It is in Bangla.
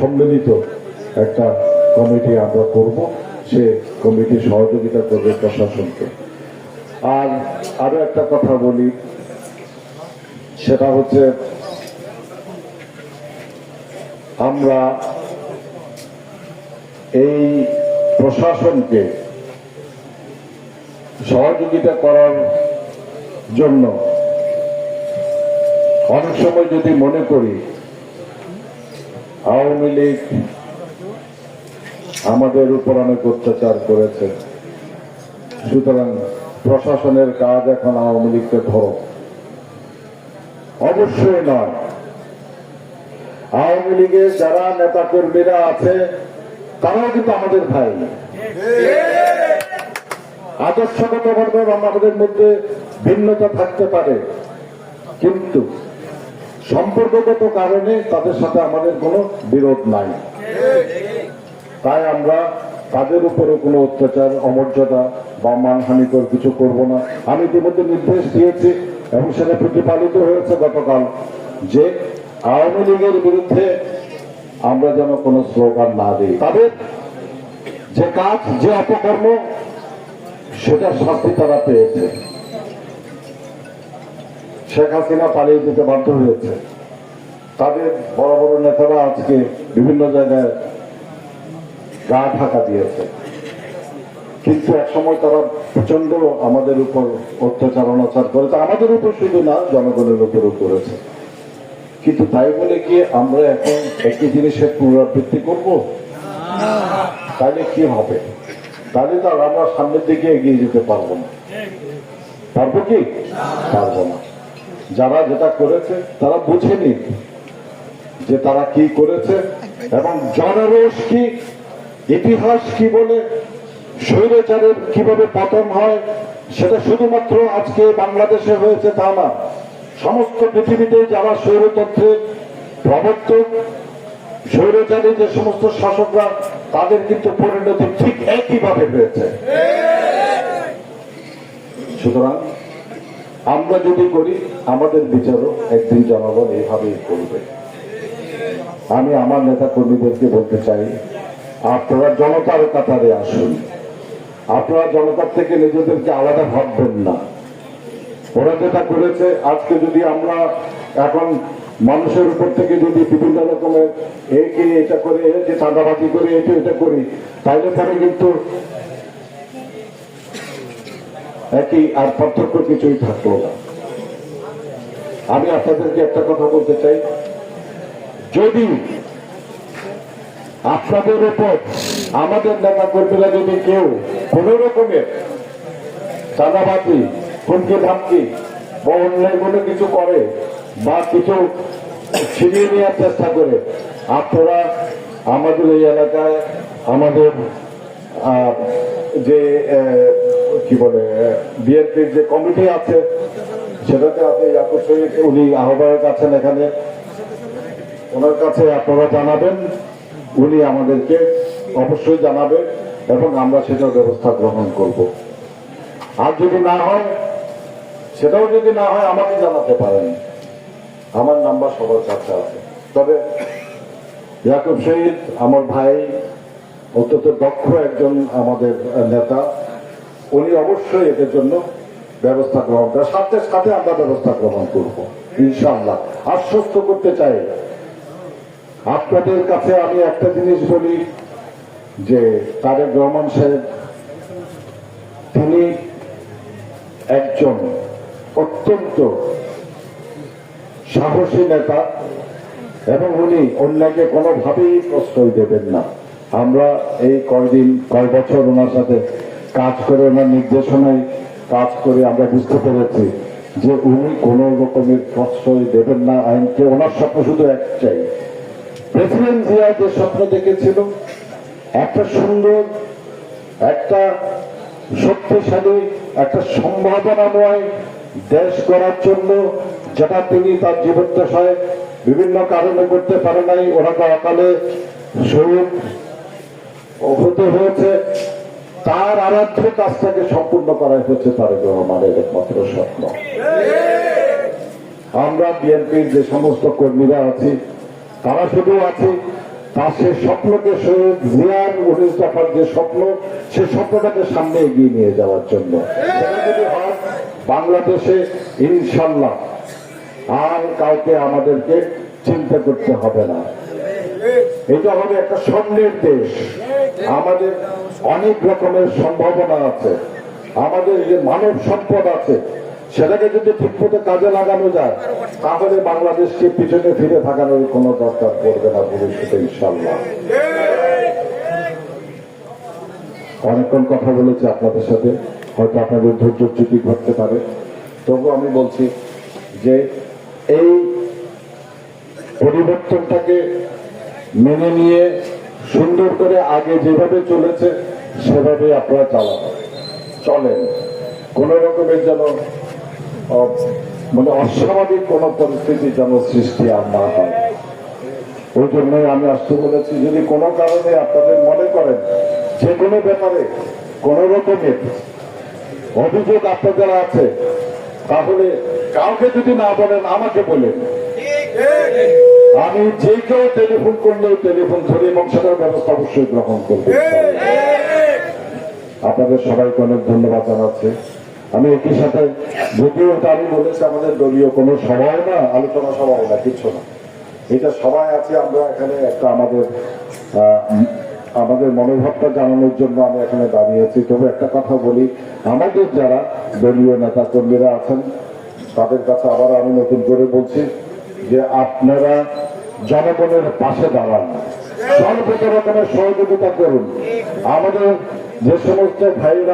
সম্মিলিত একটা কমিটি আমরা করব। সে কমিটি সহযোগিতা করবে প্রশাসনকে। আর আরও একটা কথা বলি, সেটা হচ্ছে আমরা এই প্রশাসনকে সহযোগিতা করার জন্য অনেক সময় যদি মনে করি আওয়ামী লীগ আমাদের উপর অনেক অত্যাচার করেছে। সুতরাং প্রশাসনের কাজ এখন আওয়ামী লীগকে ধরো। অবশ্যই নয়। আওয়ামী লীগের যারা নেতা কর্মীরা আছে, তারাও কিন্তু আমাদের ভাই। আদর্শগতভাবে আমাদের মধ্যে ভিন্নতা থাকতে পারে। কিন্তু সম্পর্কগত কারণে তাদের সাথে আমাদের কোনো বিরোধ নাই। তাই আমরা তাদের উপরে কোনো অত্যাচার, অমর্যাদা বা মানহানিকর কিছু করব না। আমি ইতিমধ্যে নির্দেশ দিয়েছি এবং সেটা প্রতিপালিত হয়েছে গতকাল যে আওয়ামী লীগের বিরুদ্ধে আমরা যেন কোনো স্লোগান না দিই। তাদের যে কাজ, যে অপকর্ম সেটা শাস্তি তারা পেয়েছে। শেখ হাসিনা পালিয়ে যেতে বাধ্য হয়েছে। তাদের বড় বড় নেতারা আজকে বিভিন্ন জায়গায় গা ঢাকা দিয়েছে। কিন্তু একসময় তারা প্রচণ্ড আমাদের উপর অত্যাচার, অনাচার করেছে। আমাদের উপর শুধু না, জনগণের উপরও করেছে। কিন্তু তাই বলে কি আমরা এখন একই জিনিসের পুনরাবৃত্তি করব? তাহলে কি হবে? তাহলে তো আমরা সামনের দিকে এগিয়ে যেতে পারব না। পারব কি? পারব না। যারা যেটা করেছে, তারা বুঝেনি যে তারা কি করেছে এবং জনরোষ কি, ইতিহাস কি বলে, স্বৈরাচারের কীভাবে পতন হয়, সেটা শুধুমাত্র আজকে বাংলাদেশে হয়েছে তা না। সমস্ত পৃথিবীতে যারা স্বৈরতন্ত্রের প্রবর্তক, স্বৈরাচারী যে সমস্ত শাসকরা, তাদের কিন্তু পরিণতি ঠিক একইভাবে হয়েছে। সুতরাং আমরা যদি করি, আমাদের বিচারও একদিন জনগণ এইভাবেই করবে আমি আমার নেতা কর্মীদেরকে বলতে চাই, আপনারা জনতার কাতারে আসুন। আপনারা জনতার থেকে নিজেদেরকে আলাদা ভাববেন না। ওরা যেটা করেছে, আজকে যদি আমরা এখন মানুষের উপর থেকে যদি বিভিন্ন রকমের একে এটা করে যে চাঁদাবাজি করে এটা এটা করি, তাহলে পরে কিন্তু একই আর পার্থক্য কিছুই থাকল না। আমি আপনাদেরকে একটা কথা বলতে চাই। যদি আপনাদের উপর আমাদের নেতা কর্মীরা যদি কেউ কোন রকমের চাঁদাবাজি, হুমকি ধামকি বা অন্যায় কোনো কিছু করে বা কিছু ছিনিয়ে নেওয়ার চেষ্টা করে, আপনারা আমাদের এই এলাকায়, আমাদের যে কি বলে, বিএনপির যে কমিটি আছে, সেটাতে আপনি ইয়াকুব উনি আহ্বায়ক আছেন এখানে? ওনার কাছে আপনারা জানাবেন, উনি আমাদেরকে অবশ্যই জানাবেন এবং আমরা সেটার ব্যবস্থা গ্রহণ করব। আর যদি না হয়, সেটাও যদি না হয়, আমাকে জানাতে পারেন। আমার নাম্বার সবার কাছে আছে। তবে ইয়াকুব শহীদ, আমার ভাই, অত্যন্ত দক্ষ একজন আমাদের নেতা উনি অবশ্যই এদের জন্য ব্যবস্থা গ্রহণ করেন। সাথে সাথে আমরা ব্যবস্থা গ্রহণ করব, ইনশাআল্লাহ। আশ্বস্ত করতে চাই। আপনাদের কাছে আমি একটা জিনিস বলি, যে তারেক রহমান সাহেব, তিনি একজন অত্যন্ত সাহসী নেতা এবং উনি অন্যকে কোনোভাবেই প্রশ্রয় দেবেন না। আমরা এই কয়দিন, কয় বছর ওনার সাথে কাজ করে ওনার নির্দেশনায় কাজ করে আমরা বুঝতে পেরেছি যে উনি কোনো রকমের প্রশ্রয় দেবেন না, আইনকে ওনার স্বপ্ন শুধু একটাই। প্রেসিডেন্ট জিয়া যে স্বপ্ন দেখেছিল, একটা সুন্দর, একটা শক্তিশালী, একটা সম্ভাবনাময় দেশ করার জন্য যেটা তিনি তার জীবদ্দশায় বিভিন্ন কারণে করতে পারে নাই, ওনাকে অকালে শহীদ হতে হয়েছে। তার আরাধ্য কাজটাকে সম্পূর্ণ করাই হচ্ছে তারেক রহমানের একমাত্র স্বপ্ন। আমরা বিএনপির যে সমস্ত কর্মীরা আছি, তারা শুধু আছি তার সে স্বপ্নকে শহীদ উনিশ দফার যে স্বপ্ন, সে স্বপ্নটাকে সামনে এগিয়ে নিয়ে যাওয়ার জন্য। বাংলাদেশে ইনশাল্লাহ আর কাউকে আমাদেরকে চিন্তা করতে হবে না। এটা হবে একটা স্বর্ণের দেশ। আমাদের অনেক রকমের সম্ভাবনা আছে। আমাদের যে মানব সম্পদ আছে, সেটাকে যদি ঠিকমতো কাজে লাগানো যায়, তাহলে বাংলাদেশকে পিছনে ফিরে থাকানোর কোনো দরকার পড়বে না ভবিষ্যতে ইনশাল্লাহ অনেকক্ষণ কথা বলেছি আপনাদের সাথে, হয়তো আপনাদের ধৈর্য চ্যুতি ঘটতে পারে। তবু আমি বলছি যে এই পরিবর্তনটাকে মেনে নিয়ে সুন্দর করে আগে যেভাবে চলেছে, সেভাবে আপনারা চালান। চলেন। কোন রকমের যেন মানে অস্বাভাবিক কোন পরিস্থিতি যেন সৃষ্টি আর না হয়। ওই জন্যই আমি আসতে বলেছি, যদি কোনো কারণে আপনাদের মনে করেন যে কোনো ব্যাপারে কোন রকমের অভিযোগ আপনাদের আছে, তাহলে কাউকে যদি না বলেন, আমাকে বলেন। আমি যে কেউ টেলিফোন করলেও টেলিফোন ধরে এবং সেটার ব্যবস্থা অবশ্যই গ্রহণ করবে। আপনাদের সবাইকে অনেক ধন্যবাদ জানাচ্ছি। আমি একই সাথে যদিও আমি বলেছি আমাদের দলীয় কোনো সভাও না আলোচনা সভাও না কিছু না। এটা সবাই আছে আমরা এখানে একটা আমাদের আমাদের মনোভাবটা জানানোর জন্য আমি এখানে দাঁড়িয়েছি। তবে একটা কথা বলি আমাদের যারা দলীয় নেতা কর্মীরা আছেন তাদের কাছে আবার আমি নতুন করে বলছি যে আপনারা জনগণের পাশে দাঁড়ান। সর্বত রকমের সহযোগিতা করুন। আমাদের যে সমস্ত ভাইরা